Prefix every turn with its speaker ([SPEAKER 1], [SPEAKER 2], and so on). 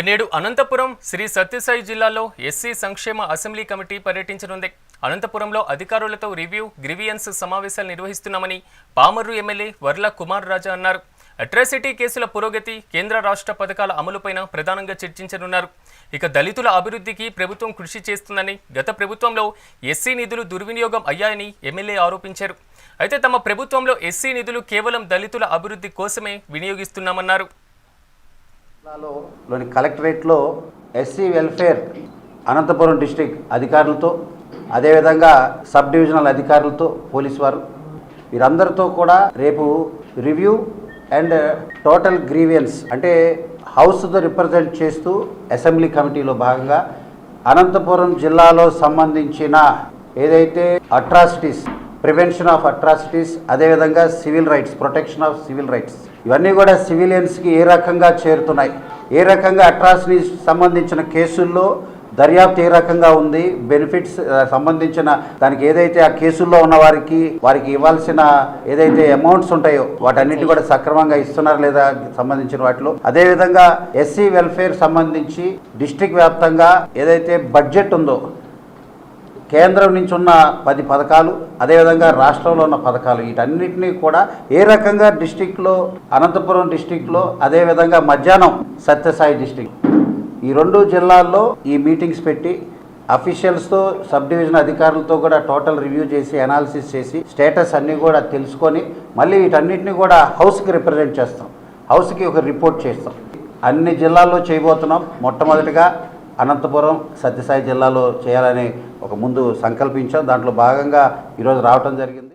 [SPEAKER 1] నేడు అనంతపురం శ్రీ సత్యసాయి జిల్లాలో ఎస్సీ సంక్షేమ అసెంబ్లీ కమిటీ పర్యటించనుంది. అనంతపురంలో అధికారులతో రివ్యూ గ్రివియన్స్ సమావేశాలు నిర్వహిస్తున్నామని పామర్రు ఎమ్మెల్యే వర్ల కుమార్ రాజా అన్నారు. అట్రాసిటీ కేసుల పురోగతి కేంద్ర రాష్ట్ర పథకాల అమలుపైన ప్రధానంగా చర్చించనున్నారు. ఇక దళితుల అభివృద్ధికి ప్రభుత్వం కృషి చేస్తుందని గత ప్రభుత్వంలో ఎస్సీ నిధులు దుర్వినియోగం అయ్యాయని ఎమ్మెల్యే ఆరోపించారు. అయితే తమ ప్రభుత్వంలో ఎస్సీ నిధులు కేవలం దళితుల అభివృద్ధి కోసమే వినియోగిస్తున్నామన్నారు.
[SPEAKER 2] జిల్లాలోని లోని కలెక్టరేట్లో ఎస్సీ వెల్ఫేర్ అనంతపురం డిస్టిక్ అధికారులతో అదేవిధంగా సబ్ డివిజనల్ అధికారులతో పోలీసు వారు. వీరందరితో కూడా రేపు రివ్యూ అండ్ టోటల్ గ్రీవియన్స్ అంటే హౌస్తో రిప్రజెంట్ చేస్తూ అసెంబ్లీ కమిటీలో భాగంగా అనంతపురం జిల్లాలో సంబంధించిన ఏదైతే అట్రాసిటీస్ ప్రివెన్షన్ ఆఫ్ అట్రాసిటీస్ అదేవిధంగా civil rights protection of civil rights. ఇవన్నీ కూడా సివిలియన్స్కి ఏ రకంగా చేరుతున్నాయి? ఏ రకంగా అట్రాసిటీస్ సంబంధించిన కేసుల్లో దర్యాప్తు ఏ రకంగా ఉంది? బెనిఫిట్స్ సంబంధించిన దానికి ఏదైతే ఆ కేసుల్లో ఉన్న వారికి వారికి ఇవ్వాల్సిన ఏదైతే అమౌంట్స్ ఉంటాయో వాటన్నిటి కూడా సక్రమంగా ఇస్తున్నారా లేదా సంబంధించిన వాటిలో? అదేవిధంగా ఎస్సీ వెల్ఫేర్ సంబంధించి డిస్ట్రిక్ట్ వ్యాప్తంగా ఏదైతే బడ్జెట్ ఉందో కేంద్రం నుంచి ఉన్న పది పథకాలు అదేవిధంగా రాష్ట్రంలో ఉన్న పథకాలు వీటన్నిటినీ కూడా ఏ రకంగా డిస్టిక్లో అనంతపురం డిస్టిక్లో అదేవిధంగా మధ్యాహ్నం సత్యసాయి డిస్టిక్. ఈ రెండు జిల్లాల్లో ఈ మీటింగ్స్ పెట్టి అఫీషియల్స్తో సబ్ డివిజన్ అధికారులతో కూడా టోటల్ రివ్యూ చేసి అనాలిసిస్ చేసి స్టేటస్ అన్నీ కూడా తెలుసుకొని మళ్ళీ వీటన్నిటిని కూడా హౌస్కి రిప్రజెంట్ చేస్తాం. హౌస్కి ఒక రిపోర్ట్ చేస్తాం. అన్ని జిల్లాల్లో చేయబోతున్నాం. మొట్టమొదటిగా అనంతపురం సత్యసాయి జిల్లాలో చేయాలని ముందు సంకల్పించాం. దాంట్లో భాగంగా ఈరోజు రావటం జరిగింది.